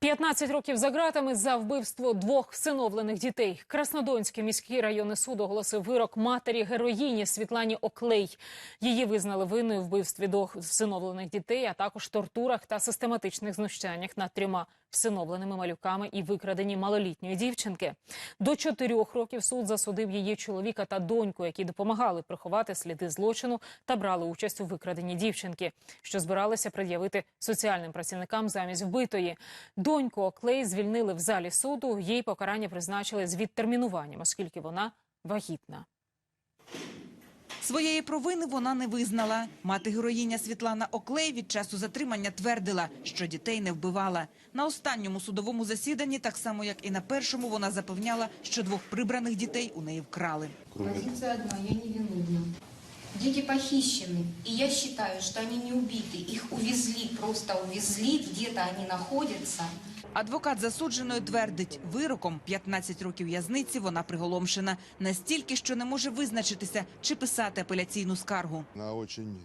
15 років за ґратами за вбивство двох всиновлених дітей. Краснодонський міський районний суд оголосив вирок матері героїні Світлані Оклей. Її визнали винною вбивстві двох всиновлених дітей, а також тортурах та систематичних знущаннях над трьома всиновленими малюками і викраденні малолітньої дівчинки. До чотирьох років суд засудив її чоловіка та доньку, які допомагали приховати сліди злочину та брали участь у викраденні дівчинки, що збиралися пред'явити соціальним працівникам замість вбитої. Доньку Оклей звільнили в залі суду. Їй покарання призначили з відтермінуванням, оскільки вона вагітна. Своєї провини вона не визнала. Мати героїня Світлана Оклей від часу затримання твердила, що дітей не вбивала. На останньому судовому засіданні, так само як і на першому, вона запевняла, що двох прибраних дітей у неї вкрали. Позиция одна, я невиновна. Дети похищены, и я считаю, что они не убиты. Их увезли, просто увезли, где-то они находятся. Адвокат засудженої твердить, вироком 15 років в'язниці вона приголомшена настільки, що не може визначитися, чи писати апеляційну скаргу. На очень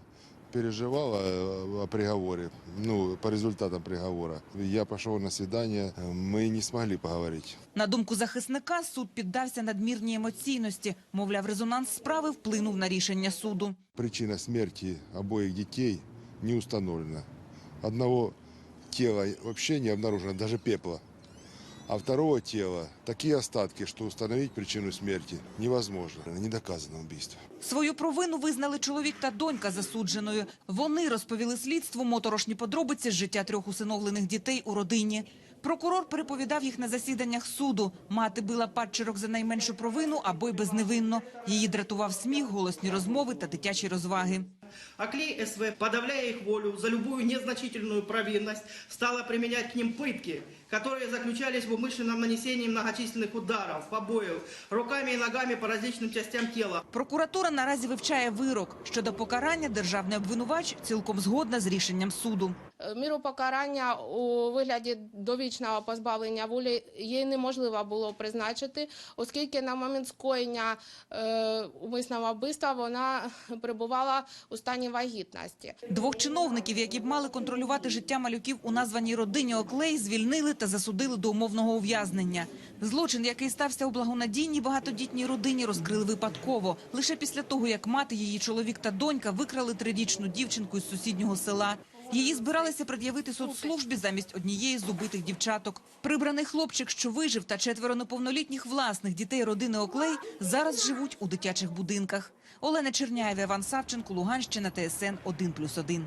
переживала э, о приговоре, ну, по результатам приговора. Я пошел на свидание, э, мы не смогли поговорить. На думку захисника, суд піддався надмірній емоційності. Мовляв, резонанс справи вплинув на рішення суду. Причина смерти обоих детей не установлена. Одного тела вообще не обнаружено, даже пепла. А второго тела такие остатки, что установить причину смерти невозможно. Не доказано убийство. Свою провину визнали чоловік та донька засудженою. Вони розповіли слідству моторошні подробиці з життя трьох усиновлених дітей у родині. Прокурор переповідав їх на засіданнях суду. Мати била падчерок за найменшу провину або й безневинно. Її дратував сміх, голосні розмови та дитячі розваги А клей СВ, подавляя их волю за любую незначительную провинность, стала применять к ним пытки, которые заключались в умышленном нанесении многочисленных ударов, побоев, руками и ногами по различным частям тела. Прокуратура наразі вивчає вирок. Щодо покарання державний обвинувач цілком згодна з рішенням суду. Е, Міру покарання у вигляді довічного позбавлення волі їй неможливо було призначити, оскільки на момент скоєння е, умисного вбивства вона перебувала у стані вагітності. Двох чиновників, які б мали контролювати життя малюків у названій родині Оклей, звільнили та засудили до умовного ув'язнення. Злочин, який стався у благонадійній багатодітній родині, розкрили випадково. Лише після того, як мати, її чоловік та донька викрали трирічну дівчинку із сусіднього села. Її збиралися пред'явити соцслужбі замість однієї з убитих дівчаток. Прибраний хлопчик, що вижив, та четверо неповнолітніх власних дітей родини Оклей зараз живуть у дитячих будинках. Олена Черняєва, Іван Савченко, Луганщина, ТСН 1+,1.